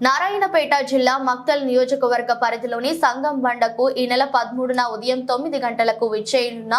నారాయణపేట జిల్లా మక్తల్ నియోజకవర్గ పరిధిలోని సంగం బండకు ఈ నెల పదమూడున ఉదయం తొమ్మిది గంటలకు విచ్చేయనున్న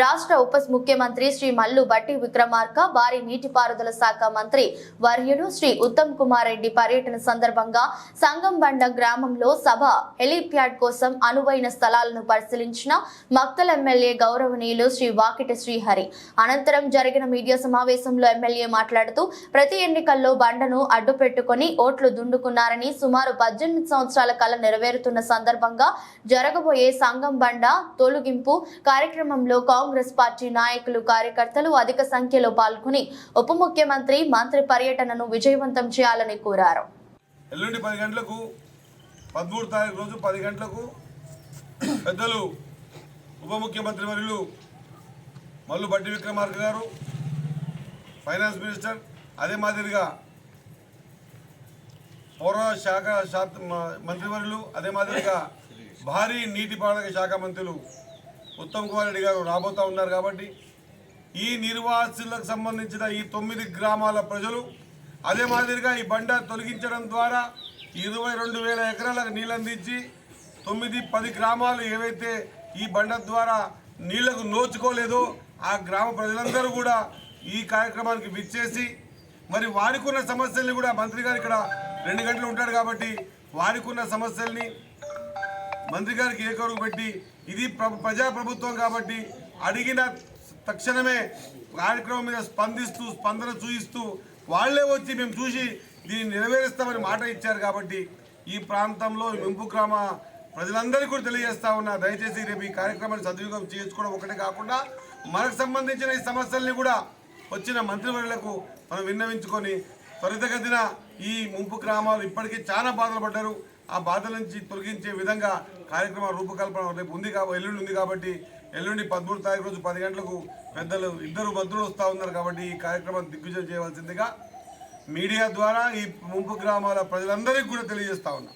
రాష్ట్ర ఉప ముఖ్యమంత్రి శ్రీ మల్లు బట్టి విక్రమార్క భారీ నీటిపారుదల శాఖ మంత్రి వర్యుడు శ్రీ ఉత్తమ్ కుమార్ రెడ్డి పర్యటన సందర్భంగా సంగం బండ గ్రామంలో సభ హెలీప్యాడ్ కోసం అనువైన స్థలాలను పరిశీలించిన మక్తల్ ఎమ్మెల్యే గౌరవనీయులు శ్రీ వాకిటి శ్రీహరి. అనంతరం జరిగిన మీడియా సమావేశంలో ఎమ్మెల్యే మాట్లాడుతూ ప్రతి ఎన్నికల్లో బండను అడ్డు ఓట్లు ఓట్లు ఉన్నారని సుమారు పద్దెనిమిది సంవత్సరాల కళ నెరవేరుతున్న సందర్భంగా జరగబోయే సంఘం బండ తొలగింపు కార్యక్రమంలో కాంగ్రెస్ పార్టీ నాయకులు కార్యకర్తలు అధిక సంఖ్యలో పాల్గొని ఉప ముఖ్యమంత్రి మంత్రి పర్యటనను విజయవంతం చేయాలని కోరారు. ఎల్లుండి పది గంటలకు పదమూడు తారీఖు రోజు పది గంటలకు పెద్దలు ఉప ముఖ్యమంత్రి వర్యులు మల్లు బట్టి విక్రమార్క గారు ఫైనాన్స్ మినిస్టర్ అదే మాదిరిగా పౌర శాఖ శాఖ మ- మంత్రివర్యులు అదే మాదిరిగా భారీ నీటిపారుదల శాఖ మంత్రులు ఉత్తమ్ కుమార్ రెడ్డి గారు రాబోతా ఉన్నారు కాబట్టి ఈ నిర్వాసితులకు సంబంధించిన ఈ తొమ్మిది గ్రామాల ప్రజలు అదే మాదిరిగా ఈ బండ తొలగించడం ద్వారా ఇరవై రెండు వేల ఎకరాలకు నీళ్ళు అందించి తొమ్మిది పది గ్రామాలు ఏవైతే ఈ బండ ద్వారా నీళ్ళకు నోచుకోలేదో ఆ గ్రామ ప్రజలందరూ కూడా ఈ కార్యక్రమానికి విచ్చేసి మరి వారికి ఉన్న సమస్యల్ని కూడా మంత్రి గారు ఇక్కడ రెండు గంటలు ఉంటాడు కాబట్టి వారికి ఉన్న సమస్యల్ని మంత్రి గారికి ఏకొరకు పెట్టి ఇది ప్ర- ప్రజా ప్రభుత్వం కాబట్టి అడిగిన తక్షణమే కార్యక్రమం మీద స్పందిస్తూ స్పందన చూయిస్తూ వాళ్ళే వచ్చి మేము చూసి దీన్ని నెరవేరుస్తామని మాట ఇచ్చారు కాబట్టి ఈ ప్రాంతంలో ఈ గ్రామ ప్రజలందరికీ కూడా తెలియజేస్తా ఉన్నా. దయచేసి రేపు ఈ కార్యక్రమాన్ని సద్వినియోగం చేసుకోవడం ఒకటే కాకుండా మనకు సంబంధించిన ఈ సమస్యల్ని కూడా వచ్చిన మంత్రివర్యులకు మనం విన్నవించుకొని త్వరితగతిన ఈ ముంపు గ్రామాలు ఇప్పటికీ చాలా బాధలు పడ్డారు. ఆ బాధల నుంచి తొలగించే విధంగా కార్యక్రమ రూపకల్పన రేపు ఉంది కాబట్టి ఎల్లుండి ఉంది కాబట్టి ఎల్లుండి పదమూడు తారీఖు రోజు పది గంటలకు పెద్దలు ఇద్దరు మంత్రులు వస్తూ ఉన్నారు కాబట్టి ఈ కార్యక్రమం దిగ్విజయం చేయవలసిందిగా మీడియా ద్వారా ఈ ముంపు గ్రామాల ప్రజలందరికీ కూడా తెలియజేస్తా ఉన్నా.